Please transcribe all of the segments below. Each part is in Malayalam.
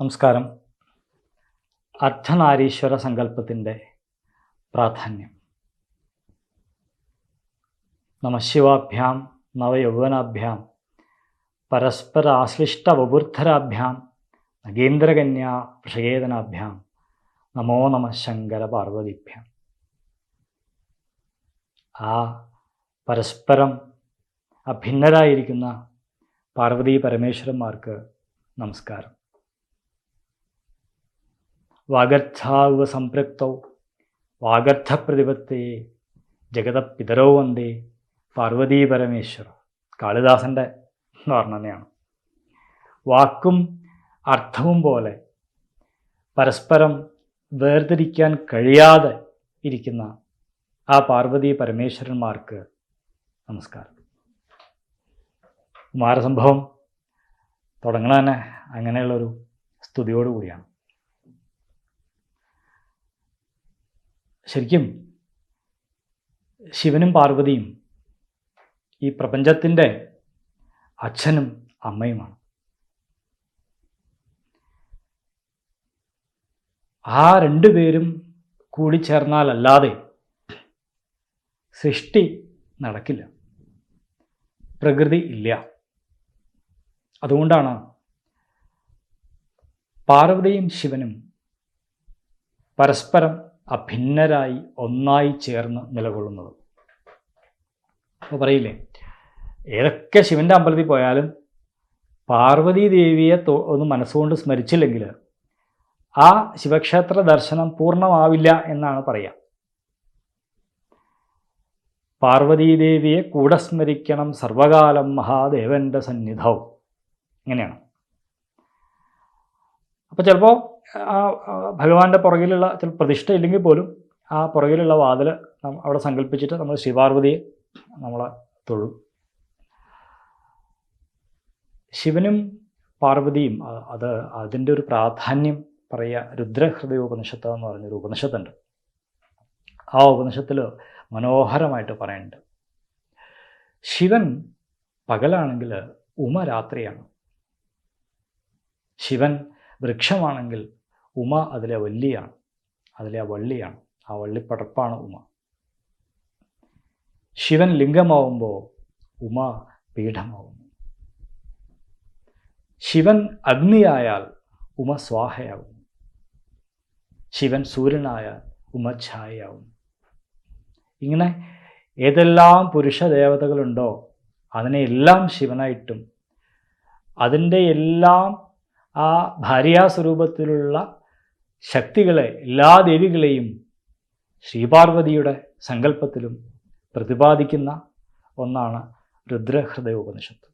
നമസ്കാരം. അർദ്ധനാരീശ്വര സങ്കല്പത്തിന്റെ പ്രാധാന്യം. നമശിവാഭ്യാം നവയൗവനാഭ്യാം പരസ്പര ആശ്ലിഷ്ട വപുർദ്ധരാഭ്യാം നഗേന്ദ്രകന്യാ വിഷയേതനാഭ്യാം നമോ നമ ശങ്കര പാർവതിഭ്യാം. ആ പരസ്പരം അഭിന്നരായിരിക്കുന്ന പാർവതി പരമേശ്വരന്മാർക്ക് നമസ്കാരം. വാഗർത്ഥാവ സംപൃക്തൗ വാഗർത്ഥപ്രതിപത്തേ ജഗതപിതരോ വന്ദേ പാർവതീ പരമേശ്വര കാളിദാസന്റെ വർണനയാണ്. വാക്കും അർത്ഥവും പോലെ പരസ്പരം വേർതിരിക്കാൻ കഴിയാതെ ഇരിക്കുന്ന ആ പാർവതി പരമേശ്വരന്മാർക്ക് നമസ്കാരം. കുമാരസംഭവം തുടങ്ങണ തന്നെ അങ്ങനെയുള്ളൊരു സ്തുതിയോടുകൂടിയാണ്. ശരിക്കും ശിവനും പാർവതിയും ഈ പ്രപഞ്ചത്തിന്റെ അച്ഛനും അമ്മയുമാണ്. ആ രണ്ടുപേരും കൂടിച്ചേർന്നാലല്ലാതെ സൃഷ്ടി നടക്കില്ല. പ്രകൃതി ഇല്ല. അതുകൊണ്ടാണ് പാർവതിയും ശിവനും പരസ്പരം അഭിന്നരായി ഒന്നായി ചേർന്ന് നിലകൊള്ളുന്നത്. അപ്പോൾ പറയില്ലേ? ഏതൊക്കെ ശിവന്റെ അമ്പലത്തിൽ പോയാലും പാർവതി ദേവിയെ ഒന്ന് മനസ്സുകൊണ്ട് സ്മരിച്ചില്ലെങ്കിൽ ആ ശിവക്ഷേത്ര ദർശനം പൂർണമാവില്ല എന്നാണ് പറയുക പാർവതീദേവിയെ കൂടെ സ്മരിക്കണം സർവകാലം മഹാദേവന്റെ സന്നിധവും. ഇങ്ങനെയാണ്. അപ്പോൾ ചിലപ്പോൾ ആ ഭഗവാന്റെ പുറകിലുള്ള ചില പ്രതിഷ്ഠ ഇല്ലെങ്കിൽ പോലും ആ പുറകിലുള്ള വാതിൽ അവിടെ സങ്കല്പിച്ചിട്ട് നമ്മൾ ശിവാർവതിയെ നമ്മളെ തൊഴും. ശിവനും പാർവതിയും അത് അതിന്റെ ഒരു പ്രാധാന്യം പറയുക രുദ്രഹൃദയ ഉപനിഷത്ത് എന്ന് പറഞ്ഞൊരു ഉപനിഷത്തുണ്ട്. ആ ഉപനിഷത്തിൽ മനോഹരമായിട്ട് പറയുന്നുണ്ട്. ശിവൻ പകലാണെങ്കിൽ ഉമ രാത്രിയാണ്. ശിവൻ വൃക്ഷമാണെങ്കിൽ ഉമ അതിലെ വല്ലിയാണ്. അതിലെ ആ വള്ളിയാണ്. ആ വള്ളിപ്പടർപ്പാണ് ഉമ. ശിവൻ ലിംഗമാവുമ്പോൾ ഉമ പീഠമാവുന്നു. ശിവൻ അഗ്നിയായാൽ ഉമ സ്വാഹയാവും ശിവൻ സൂര്യനായാൽ ഉമ ഛായയാവും ഇങ്ങനെ ഏതെല്ലാം പുരുഷ ദേവതകളുണ്ടോ അതിനെയെല്ലാം ശിവനായിട്ടും അതിന്റെ എല്ലാം ആ ഭാര്യാസ്വരൂപത്തിലുള്ള ശക്തികളെ എല്ലാ ദേവികളെയും ശ്രീപാർവതിയുടെ സങ്കല്പത്തിലും പ്രതിപാദിക്കുന്ന ഒന്നാണ് രുദ്രഹൃദയ ഉപനിഷത്ത്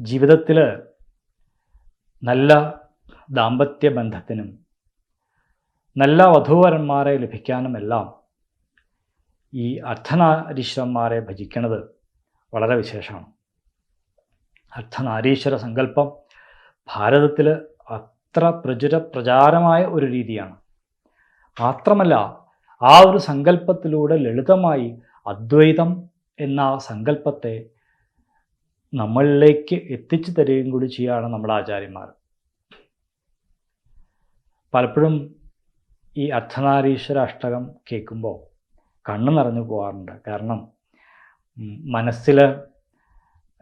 ജീവിതത്തിൽ നല്ല ദാമ്പത്യ ബന്ധത്തിനും നല്ല വധൂവരന്മാരെ ലഭിക്കാനുമെല്ലാം ഈ അർദ്ധനാരീശ്വരന്മാരെ ഭജിക്കുന്നത് വളരെ വിശേഷമാണ്. അർദ്ധനാരീശ്വര സങ്കല്പം ഭാരതത്തിൽ അത്ര പ്രചുര പ്രചാരമായ ഒരു രീതിയാണ്. മാത്രമല്ല ആ ഒരു സങ്കല്പത്തിലൂടെ ലളിതമായി അദ്വൈതം എന്ന സങ്കല്പത്തെ നമ്മളിലേക്ക് എത്തിച്ചു തരികയും കൂടി ചെയ്യുകയാണ് നമ്മുടെ ആചാര്യന്മാർ. പലപ്പോഴും ഈ അർദ്ധനാരീശ്വര അഷ്ടകം കേൾക്കുമ്പോൾ കണ്ണു നിറഞ്ഞു പോകാറുണ്ട്. കാരണം മനസ്സിൽ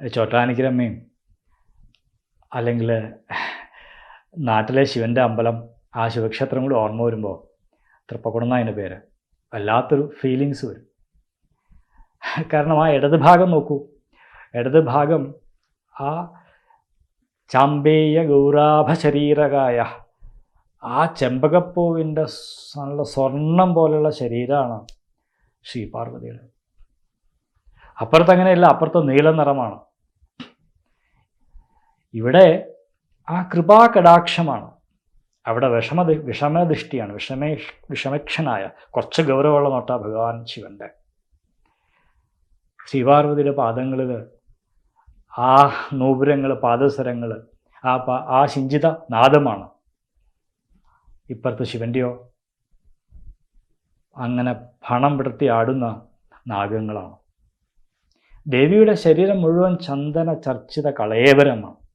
ചോറ്റാനിക്കരമ്മയും അല്ലെങ്കിൽ നാട്ടിലെ ശിവന്റെ അമ്പലം ആ ശിവക്ഷേത്രം കൂടി ഓർമ്മ വരുമ്പോൾ തൃപ്പക്കുടം അതിന്റെ പേര്. വല്ലാത്തൊരു ഫീലിങ്സ് വരും. കാരണം ആ ഇടത് ഭാഗം നോക്കൂ. ഇടത് ഭാഗം ആ ചാമ്പേയ ഗൗരാഭ ശരീരകായ ആ ചെമ്പകപ്പൂവിന്റെ നല്ല സ്വർണം പോലെയുള്ള ശരീരമാണ് ശ്രീപാർവതിയുടെ അപ്പുറത്ത് അങ്ങനെയല്ല അപ്പുറത്ത് നീല നിറമാണ് ഇവിടെ ആ കൃപാകടാക്ഷമാണ്. അവിടെ വിഷമ വിഷമദൃഷ്ടിയാണ്. വിഷമേ വിഷമക്ഷനായ കുറച്ച് ഗൗരവമുള്ള നോട്ട ഭഗവാൻ ശിവന്റെ ശിവാർവതിയുടെ പാദങ്ങളിൽ ആ നൂപുരങ്ങൾ പാദസരങ്ങൾ ആ പാ ആ ശിഞ്ചിത നാദമാണ്. ഇപ്പുറത്ത് ശിവന്റെയോ അങ്ങനെ പണം വിടർത്തി ആടുന്ന നാഗങ്ങളാണ്. ദേവിയുടെ ശരീരം മുഴുവൻ ചന്ദന ചർച്ചിത കളയേവരമാണ്.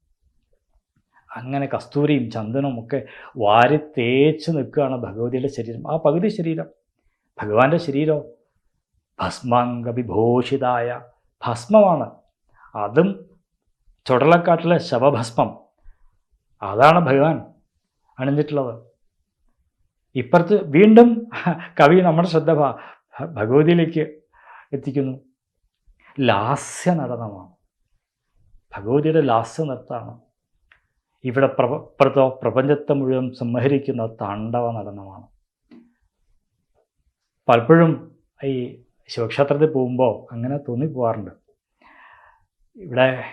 അങ്ങനെ കസ്തൂരിയും ചന്ദനവും ഒക്കെ വാരി തേച്ച് നിൽക്കുകയാണ് ഭഗവതിയുടെ ശരീരം. ആ പകുതി ശരീരം ഭഗവാന്റെ ശരീരം ഭസ്മാംഗവിഭൂഷിതായ ഭസ്മമാണ്. അതും ചുടലക്കാട്ടിലെ ശവഭസ്മം. അതാണ് ഭഗവാൻ അണിഞ്ഞിട്ടുള്ളത്. ഇപ്പുറത്ത് വീണ്ടും കവി നമ്മുടെ ശ്രദ്ധ ഭഗവതിയിലേക്ക് എത്തിക്കുന്നു. ലാസ്യ നടനമാണ് ഭഗവതിയുടെ ലാസ്യ നൃത്തമാണ് ഇവിടെ പ്രപ ഇപ്പുറത്തോ പ്രപഞ്ചത്തെ മുഴുവൻ സംഹരിക്കുന്ന താണ്ഡവ നടനമാണ്. പലപ്പോഴും ഈ ശിവക്ഷേത്രത്തിൽ പോകുമ്പോൾ അങ്ങനെ തോന്നിപ്പോവാറുണ്ട്. ഇവിടെ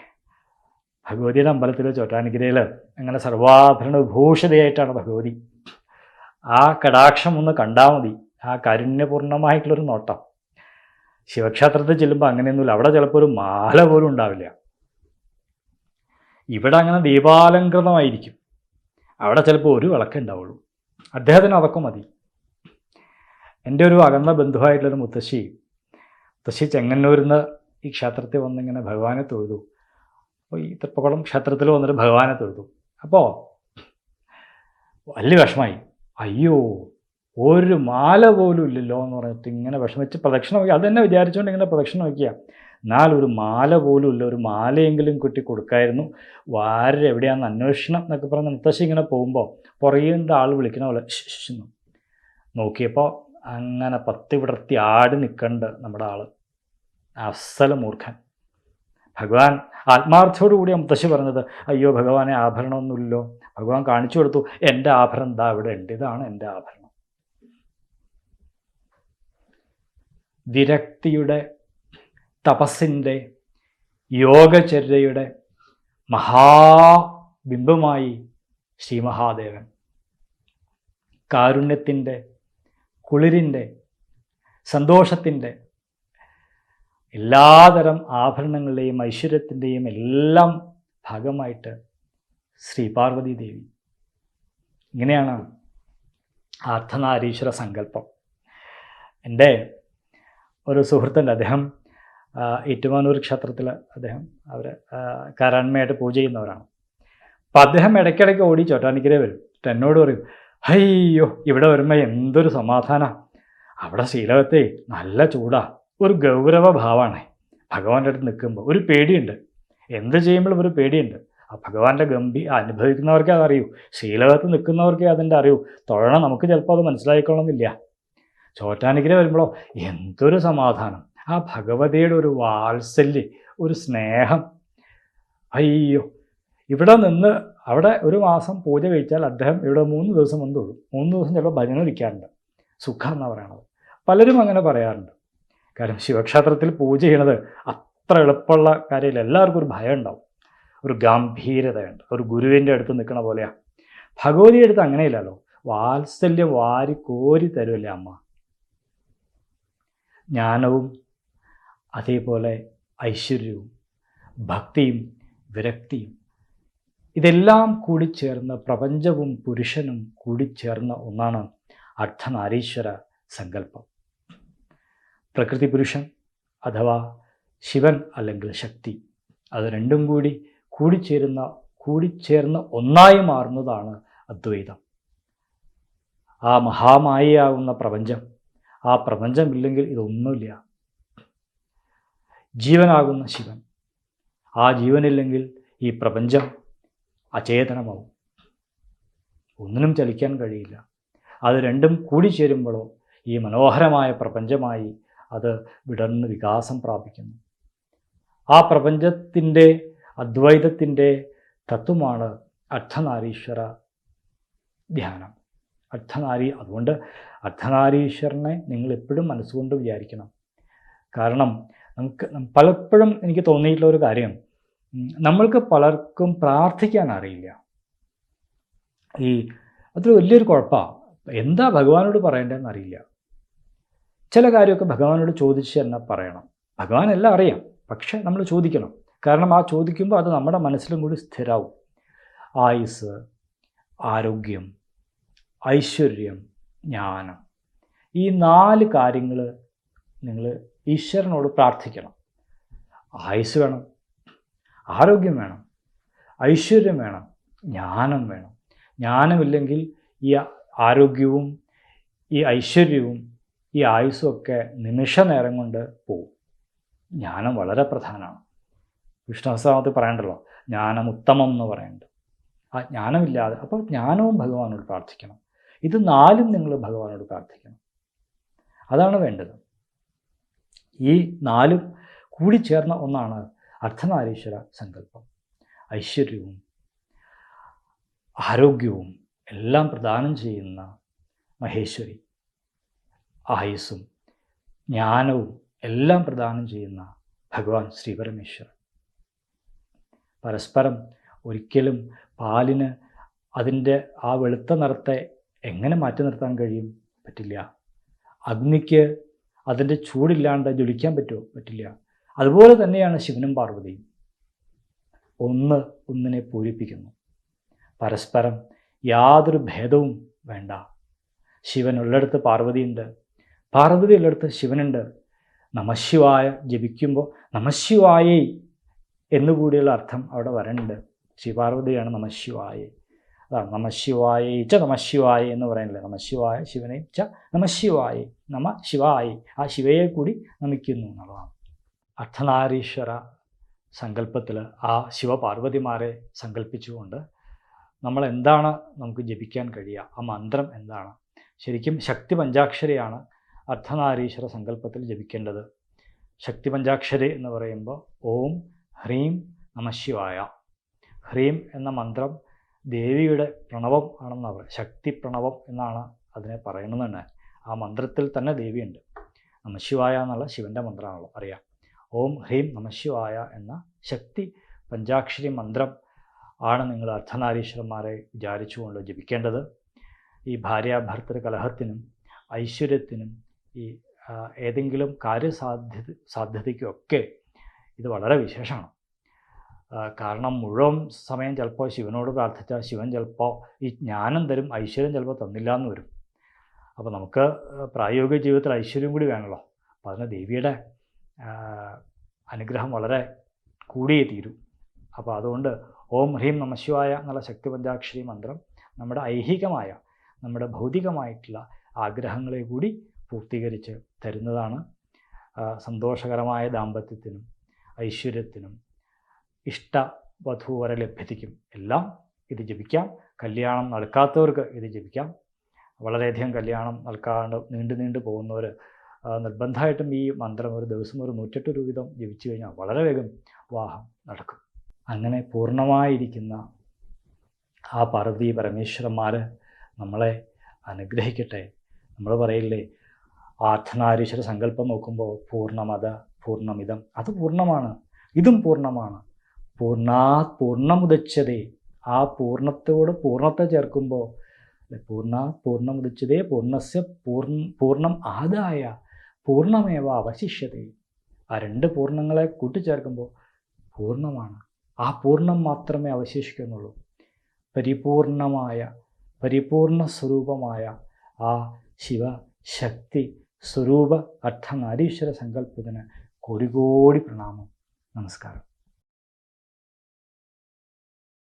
ഭഗവതിയുടെ അമ്പലത്തിൽ ചോറ്റാനിക്കരയിൽ അങ്ങനെ സർവാഭരണ വിഭൂഷിതയായിട്ടാണ് ഭഗവതി. ആ കടാക്ഷം ഒന്ന് കണ്ടാൽ മതി. ആ കാരുണ്യപൂർണമായിട്ടുള്ളൊരു നോട്ടം. ശിവക്ഷേത്രത്തിൽ ചെല്ലുമ്പോൾ അങ്ങനെയൊന്നുമില്ല. അവിടെ ചിലപ്പോൾ ഒരു മാല പോലും ഉണ്ടാവില്ല. ഇവിടെ അങ്ങനെ ദീപാലങ്കൃതമായിരിക്കും അവിടെ ചിലപ്പോൾ ഒരു വിളക്കേ ഉണ്ടാവുള്ളൂ. അദ്ദേഹത്തിന് അതൊക്കെ മതി. എന്റെ ഒരു അകന്ന ബന്ധുവായിട്ടുള്ളൊരു മുത്തശ്ശി മുത്തശ്ശി ചെങ്ങന്നൂരിൽ നിന്ന് ഈ ക്ഷേത്രത്തിൽ വന്നിങ്ങനെ ഭഗവാനെ തൊഴുതു. അപ്പോൾ ഈ തൃപ്പക്കുളം ക്ഷേത്രത്തിൽ വന്നിട്ട് ഭഗവാനെ തൊഴുതു. അപ്പോൾ വലിയ വിഷമായി. അയ്യോ ഒരു മാല പോലും ഇല്ലല്ലോ എന്ന് പറഞ്ഞിട്ട് ഇങ്ങനെ വിഷമിച്ച് പ്രദക്ഷിണം അത് തന്നെ വിചാരിച്ചുകൊണ്ട് ഇങ്ങനെ പ്രദക്ഷിണം നോക്കിയ എന്നാൽ ഒരു മാല പോലും ഇല്ല. ഒരു മാലയെങ്കിലും കിട്ടി കൊടുക്കായിരുന്നു. വാരര് എവിടെയാണെന്ന് അന്വേഷണം എന്നൊക്കെ പറഞ്ഞ് മുത്തശ്ശി ഇങ്ങനെ പോകുമ്പോൾ പുറകേണ്ട ആൾ വിളിക്കണ പോലെ എന്ന്. നോക്കിയപ്പോൾ അങ്ങനെ പത്തി വിടർത്തി ആടി നിൽക്കണ്ട് നമ്മുടെ ആൾ അസല മൂർഖൻ. ഭഗവാൻ ആത്മാർത്ഥത്തോടുകൂടി മുത്തശ്ശി പറഞ്ഞത്. അയ്യോ ഭഗവാനെ ആഭരണമൊന്നുമില്ലല്ലോ ഭഗവാൻ കാണിച്ചു കൊടുത്തു. എന്റെ ആഭരണം എന്താ ഇവിടെ ഉണ്ട്. ഇതാണ് എന്റെ ആഭരണം. വിരക്തിയുടെ തപസ്സിന്റെ യോഗചര്യയുടെ മഹാബിംബമായി ശ്രീ മഹാദേവൻ. കാരുണ്യത്തിന്റെ കുളിരിന്റെ സന്തോഷത്തിന്റെ എല്ലാതരം ആഭരണങ്ങളുടെയും ഐശ്വര്യത്തിന്റെയും എല്ലാം ഭാഗമായിട്ട് ശ്രീ പാർവതി ദേവി. ഇങ്ങനെയാണ് അർത്ഥനാരീശ്വര സങ്കല്പം. എന്റെ ഒരു സുഹൃത്തുണ്ട് അദ്ദേഹം ഏറ്റുമാനൂർ ക്ഷേത്രത്തിൽ അദ്ദേഹം അവർ കാരാണ്മയായിട്ട് പൂജ ചെയ്യുന്നവരാണ്. അപ്പം അദ്ദേഹം ഇടയ്ക്കിടയ്ക്ക് ഓടി ചോറ്റാനിക്കരെ വരും. എന്നോട് പറയും അയ്യോ ഇവിടെ വരുമ്പോൾ എന്തൊരു സമാധാന. അവിടെ ശീലവത്തെ നല്ല ചൂടാ. ഒരു ഗൗരവ ഭാവമാണ് ഭഗവാന്റെ അടുത്ത് നിൽക്കുമ്പോൾ ഒരു പേടിയുണ്ട്. എന്ത് ചെയ്യുമ്പോഴും ഒരു പേടിയുണ്ട്. ആ ഭഗവാന്റെ ഗംഭീ അനുഭവിക്കുന്നവർക്കേ അതറിയൂ. ശീലകത്ത് നിൽക്കുന്നവർക്കേ അതിന്റെ അറിയൂ. തൊഴണം നമുക്ക് ചിലപ്പോൾ അത് മനസ്സിലായിക്കൊള്ളണമെന്നില്ല. ചോറ്റാനിക്കര വരുമ്പോഴോ എന്തൊരു സമാധാനം. ആ ഭഗവതിയുടെ ഒരു വാത്സല്യം ഒരു സ്നേഹം. അയ്യോ ഇവിടെ നിന്ന് അവിടെ ഒരു മാസം പൂജ കഴിച്ചാൽ അദ്ദേഹം ഇവിടെ മൂന്ന് ദിവസം വന്നുള്ളൂ മൂന്ന് ദിവസം ചിലപ്പോൾ ഭജന ഇരിക്കാറുണ്ട് സുഖം എന്നാണ് പറയണത്. പലരും അങ്ങനെ പറയാറുണ്ട്. കാരണം ശിവക്ഷേത്രത്തിൽ പൂജ ചെയ്യണത് അത്ര എളുപ്പമുള്ള കാര്യമില്ല. എല്ലാവർക്കും ഒരു ഭയം ഉണ്ടാവും. ഒരു ഗാംഭീരതയുണ്ട്. ഒരു ഗുരുവിന്റെ അടുത്ത് നിൽക്കണ പോലെയാണ് ഭഗവതിയുടെ അടുത്ത് അങ്ങനെയില്ലല്ലോ. വാത്സല്യം വാരി കോരി തരുമല്ലേ അമ്മ? ജ്ഞാനവും അതേപോലെ ഐശ്വര്യവും ഭക്തിയും വിരക്തിയും ഇതെല്ലാം കൂടിച്ചേർന്ന് പ്രപഞ്ചവും പുരുഷനും കൂടിച്ചേർന്ന ഒന്നാണ് അർദ്ധനാരീശ്വര സങ്കല്പം. പ്രകൃതി പുരുഷൻ അഥവാ ശിവൻ അല്ലെങ്കിൽ ശക്തി അത് രണ്ടും കൂടി കൂടിച്ചേരുന്ന കൂടിച്ചേർന്ന് ഒന്നായി മാറുന്നതാണ് അദ്വൈതം. ആ മഹാമായയാകുന്ന പ്രപഞ്ചം ആ പ്രപഞ്ചമില്ലെങ്കിൽ ഇതൊന്നുമില്ല. ജീവനാകുന്ന ശിവൻ. ആ ജീവനില്ലെങ്കിൽ ഈ പ്രപഞ്ചം അചേതനമാവും. ഒന്നിനും ചലിക്കാൻ കഴിയില്ല. അത് രണ്ടും കൂടി കൂടിച്ചേരുമ്പോഴോ ഈ മനോഹരമായ പ്രപഞ്ചമായി അത് വിടർന്ന് വികാസം പ്രാപിക്കുന്നു. ആ പ്രപഞ്ചത്തിന്റെ അദ്വൈതത്തിന്റെ തത്വമാണ് അർത്ഥനാരീശ്വര ധ്യാനം. അർത്ഥനാരി അതുകൊണ്ട് അർത്ഥനാരീശ്വരനെ നിങ്ങൾ എപ്പോഴും മനസ്സുകൊണ്ട് വിചാരിക്കണം. കാരണം നമുക്ക് പലപ്പോഴും എനിക്ക് തോന്നിയിട്ടുള്ള ഒരു കാര്യം നമ്മൾക്ക് പലർക്കും പ്രാർത്ഥിക്കാൻ അറിയില്ല. ഈ അതൊരു വലിയൊരു കുഴപ്പമാണ് എന്താ ഭഗവാനോട് പറയേണ്ടതെന്ന് അറിയില്ല. ചില കാര്യമൊക്കെ ഭഗവാനോട് ചോദിച്ച് തന്നെ പറയണം. ഭഗവാൻ എല്ലാം അറിയാം പക്ഷെ നമ്മൾ ചോദിക്കണം. കാരണം ആ ചോദിക്കുമ്പോൾ അത് നമ്മുടെ മനസ്സിലും കൂടി സ്ഥിരാവും. ആയുസ് ആരോഗ്യം ഐശ്വര്യം ജ്ഞാനം. ഈ നാല് കാര്യങ്ങൾ നിങ്ങൾ ഈശ്വരനോട് പ്രാർത്ഥിക്കണം. ആയുസ് വേണം ആരോഗ്യം വേണം ഐശ്വര്യം വേണം ജ്ഞാനം വേണം. ജ്ഞാനമില്ലെങ്കിൽ ഈ ആരോഗ്യവും ഈ ഐശ്വര്യവും ഈ ആയുസ്സും ഒക്കെ നിമിഷ നേരം കൊണ്ട് പോവും. ജ്ഞാനം വളരെ പ്രധാനമാണ്. വിഷ്ണുസഹസ്രനാമത്തിൽ പറയണ്ടല്ലോ ജ്ഞാനം ഉത്തമം എന്ന് പറയുന്നുണ്ട് ആ ജ്ഞാനമില്ലാതെ അപ്പോൾ ജ്ഞാനവും ഭഗവാനോട് പ്രാർത്ഥിക്കണം. ഇത് നാലും നിങ്ങൾ ഭഗവാനോട് പ്രാർത്ഥിക്കണം. അതാണ് വേണ്ടത്. ഈ നാലും കൂടിച്ചേർന്ന ഒന്നാണ് അർദ്ധനാരീശ്വര സങ്കല്പം. ഐശ്വര്യവും ആരോഗ്യവും എല്ലാം പ്രദാനം ചെയ്യുന്ന മഹേശ്വരി. ആയുസ്സും ജ്ഞാനവും എല്ലാം പ്രദാനം ചെയ്യുന്ന ഭഗവാൻ ശ്രീപരമേശ്വരൻ പരസ്പരം ഒരിക്കലും പാലിന് അതിന്റെ ആ വെളുത്ത നിറത്തെ എങ്ങനെ മാറ്റി നിർത്താൻ കഴിയും? പറ്റില്ല. അഗ്നിക്ക് അതിന്റെ ചൂടില്ലാണ്ട് ജ്വലിക്കാൻ പറ്റുമോ? പറ്റില്ല. അതുപോലെ തന്നെയാണ് ശിവനും പാർവതിയും. ഒന്ന് ഒന്നിനെ പൂരിപ്പിക്കുന്നു. പരസ്പരം യാതൊരു ഭേദവും വേണ്ട. ശിവൻ ഉള്ളിടത്ത് പാർവതിയുണ്ട്. പാർവതി ഉള്ളിടത്ത് ശിവനുണ്ട്. നമശിവായ ജപിക്കുമ്പോൾ നമശിവായേ എന്നുകൂടിയുള്ള അർത്ഥം അവിടെ വരണ്ട്. ശിവാർവതിയാണ് നമശിവായ. അതാണ് നമ ശിവായി ച നമ ശിവായി എന്ന് പറയുന്നില്ലേ? നമശിവായ ശിവനെ ച നമ ശിവായി നമ ശിവായി ആ ശിവയെ കൂടി നമിക്കുന്നു എന്നുള്ളതാണ്. അർദ്ധനാരീശ്വര സങ്കല്പത്തിൽ ആ ശിവപാർവതിമാരെ സങ്കല്പിച്ചുകൊണ്ട് നമ്മൾ എന്താണ് നമുക്ക് ജപിക്കാൻ കഴിയുക? ആ മന്ത്രം എന്താണ്? ശരിക്കും ശക്തി പഞ്ചാക്ഷരിയാണ് അർദ്ധനാരീശ്വര സങ്കല്പത്തിൽ ജപിക്കേണ്ടത്. ശക്തി പഞ്ചാക്ഷരി എന്ന് പറയുമ്പോൾ ഓം ഹ്രീം നമശിവായ ഹ്രീം എന്ന മന്ത്രം ദേവിയുടെ പ്രണവം ആണെന്ന് പറയുക ശക്തി പ്രണവം എന്നാണ് അതിനെ പറയുന്നത് തന്നെ. ആ മന്ത്രത്തിൽ തന്നെ ദേവിയുണ്ട്. നമശിവായ എന്നുള്ള ശിവന്റെ മന്ത്രമാണല്ലോ. അറിയാം. ഓം ഹ്രീം നമശിവായ എന്ന ശക്തി പഞ്ചാക്ഷരി മന്ത്രം ആണ് നിങ്ങൾ അർദ്ധനാരീശ്വരന്മാരെ വിചാരിച്ചുകൊണ്ട് ജപിക്കേണ്ടത്. ഈ ഭാര്യാഭർത്തൃ കലഹത്തിനും ഐശ്വര്യത്തിനും ഈ ഏതെങ്കിലും കാര്യസാധ്യത സാധ്യതയ്ക്കൊക്കെ ഇത് വളരെ വിശേഷമാണ്. കാരണം മുഴുവൻ സമയം ചിലപ്പോൾ ശിവനോട് പ്രാർത്ഥിച്ചാൽ ശിവൻ ചിലപ്പോൾ ഈ ജ്ഞാനം തരും ഐശ്വര്യം ചിലപ്പോൾ തന്നില്ല എന്ന് വരും. അപ്പോൾ നമുക്ക് പ്രായോഗിക ജീവിതത്തിൽ ഐശ്വര്യം കൂടി വേണമല്ലോ അപ്പോൾ അതിന് ദേവിയുടെ അനുഗ്രഹം വളരെ കൂടിയേ തീരൂ. അപ്പോൾ അതുകൊണ്ട് ഓം ഹ്രീം നമശിവായ എന്നുള്ള ശക്തി പഞ്ചാക്ഷരി മന്ത്രം നമ്മുടെ ഐഹികമായ നമ്മുടെ ഭൗതികമായിട്ടുള്ള ആഗ്രഹങ്ങളെ കൂടി പൂർത്തീകരിച്ച് തരുന്നതാണ്. സന്തോഷകരമായ ദാമ്പത്യത്തിനും ഐശ്വര്യത്തിനും ഇഷ്ട വധൂവര ലഭ്യതയ്ക്കും. എല്ലാം ഇത് ജപിക്കാം. കല്യാണം നടക്കാത്തവർക്ക് ഇത് ജപിക്കാം. വളരെയധികം കല്യാണം നടക്കാണ്ട് നീണ്ടു നീണ്ടു പോകുന്നവർ നിർബന്ധമായിട്ടും ഈ മന്ത്രം ഒരു ദിവസം ഒരു നൂറ്റെട്ട് രൂപ വീതം ജപിച്ചു കഴിഞ്ഞാൽ വളരെ വേഗം വിവാഹം നടക്കും. അങ്ങനെ പൂർണമായിരിക്കുന്ന ആ പാർവതി പരമേശ്വരന്മാർ നമ്മളെ അനുഗ്രഹിക്കട്ടെ. നമ്മൾ പറയില്ലേ ആർത്ഥനാരീശ്വര സങ്കല്പം നോക്കുമ്പോൾ പൂർണമത പൂർണമിതം അത് പൂർണമാണ്. ഇതും പൂർണമാണ്. പൂർണാത് പൂർണമുദച്ചതേ. ആ പൂർണത്തോട് പൂർണത്തെ ചേർക്കുമ്പോൾ പൂർണ പൂർണമുദച്ചതേ പൂർണസ്യ പൂർണ പൂർണം ആദായ പൂർണമേവ അവശിഷ്യതേ. ആ രണ്ട് പൂർണങ്ങളെ കൂട്ടിച്ചേർക്കുമ്പോൾ പൂർണമാണ്. ആ പൂർണം മാത്രമേ അവശേഷിക്കുന്നുള്ളൂ. പരിപൂർണമായ പരിപൂർണ സ്വരൂപമായ ആ ശിവ ശക്തി സ്വരൂപ അർത്ഥനാരീശ്വര സങ്കല്പത്തിന് കോടി കോടി പ്രണാമം. നമസ്കാരം.